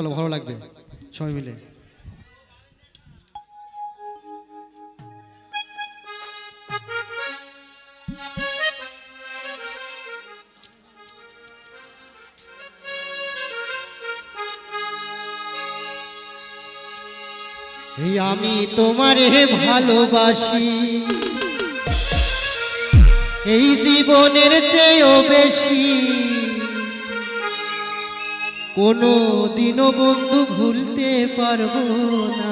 চলো ভালো লাগবে। সবাই মিলে। আমি তোমারে ভালোবাসি। এই জীবনের চেয়েও বেশি। কোনো দিনও বন্ধু ভুলতে পারব না।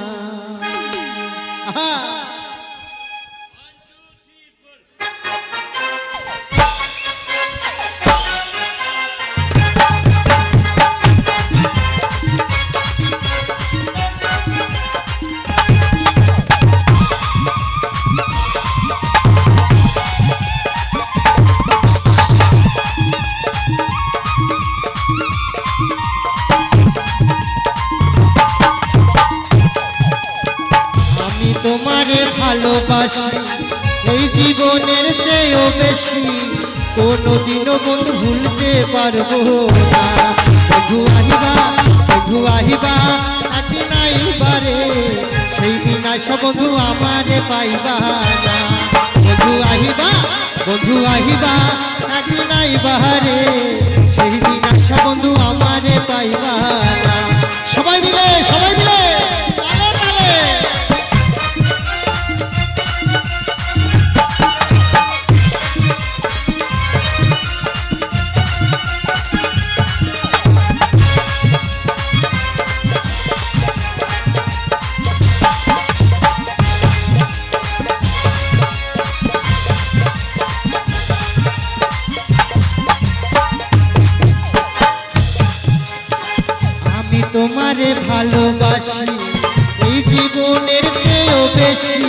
ভালোবাসি। এই জীবনের চেয়েও বেশি কোনোদিনও বন্ধু ভুলতে পারব না। বন্ধু আহিবা বন্ধু আহিবা একদিন আইবারে সেই দিন আসা বন্ধু আমারে পাইবা না। বন্ধু আহিবা বন্ধু আহিবা একদিন আইবারে সেই দিন আসা বন্ধু আমারে পাইবা না। জীবনের চেয়েও বেশি,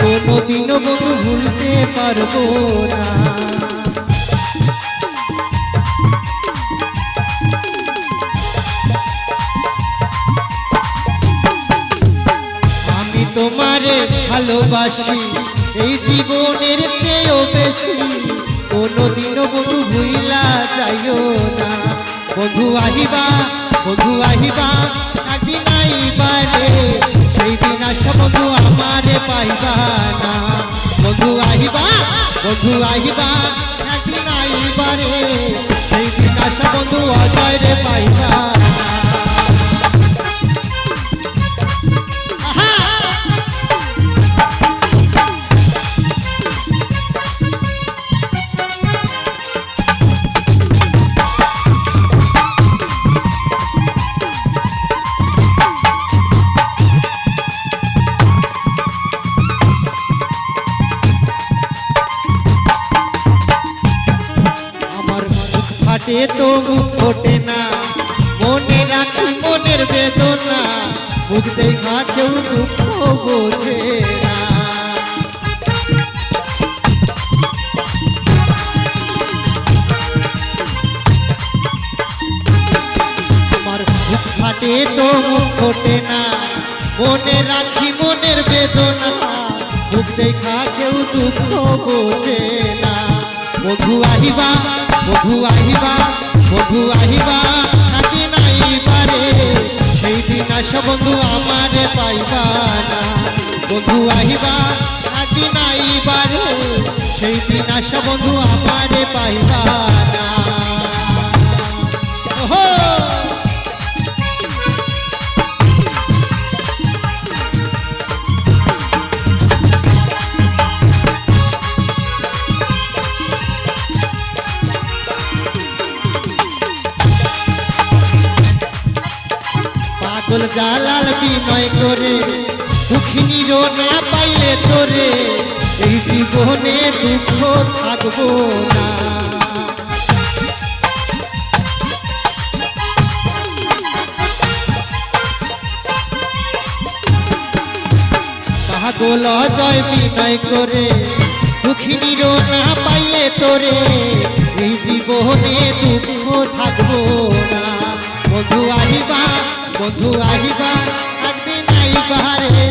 কোনোদিনও বন্ধু ভুলতে পারব না। আমি তোমারে ভালোবাসি, এই জীবনের চেয়েও বেশি, কোনোদিনও বন্ধু ভুইলা যাইও না। বন্ধু আহিবা বন্ধু আহিবা একদিন আইবারে সেই দিন আসা বন্ধু আমারে পাইবা না বন্ধু আহিবা বন্ধু আহিবা, একদিন আইবারে সেই দিন অজয় রে পাইবা। ফাটে তো মুখ ফোটে না। মনে রাখি মনের বেদনা, মুখ দেখা কেউ দুঃখ বোঝে না। তো মুখ ফোটে না। মনে রাখি মনের বেদনা, মুখ দেখা কেউ দুঃখ বোঝে বধু নাকি নাই পারে। সেই দিন আসো বন্ধু, আমারে পাইবা না। বন্ধু আহিবা নাকি নাই পারে। সেই দিন আসো বন্ধু, আমারে পাইবা পাগল জালাল বিনয় করে দুঃখিনী না পাইলে তোরে এই জীবনে দুঃখ থাকব না। পাগল জয় বিনয় করে দুঃখিনী রো না পাইলে তোরে এই জীবনে দুঃখ থাকব না। বন্ধু আহিবা বন্ধু আহিবা, একদিন আইবারে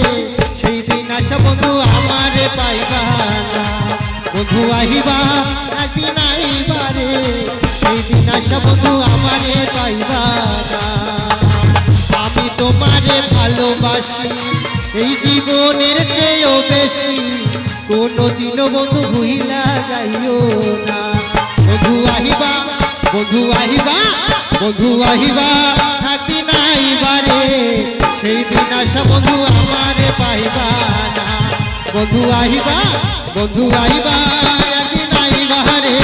সেই দিন আস বন্ধু আমারে পাইবা বন্ধু আহিবা, একদিন আইবারে সেই দিন আস বন্ধু আমারে পাইবা না। তোমারে ভালোবাসি, এই জীবনের চেয়েও বেশি। কোনোদিনও বন্ধু ভুইলা যাইও না। বন্ধু আহিবা বন্ধু আহিবা বন্ধু আহিবা। আহিবা, বন্ধু আহিবা, একদিন আইবা রে।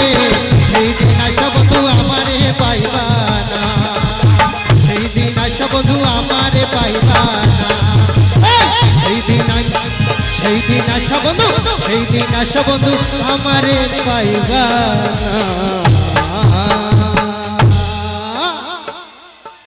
সেই দিন আসা বন্ধু আমারে পাইবা না। সেই দিন আসা বন্ধু আমারে পাইবা না। সেই দিন সেই দিন আসা বন্ধু, সেই দিন আসা বন্ধু আমারে পাইবা না।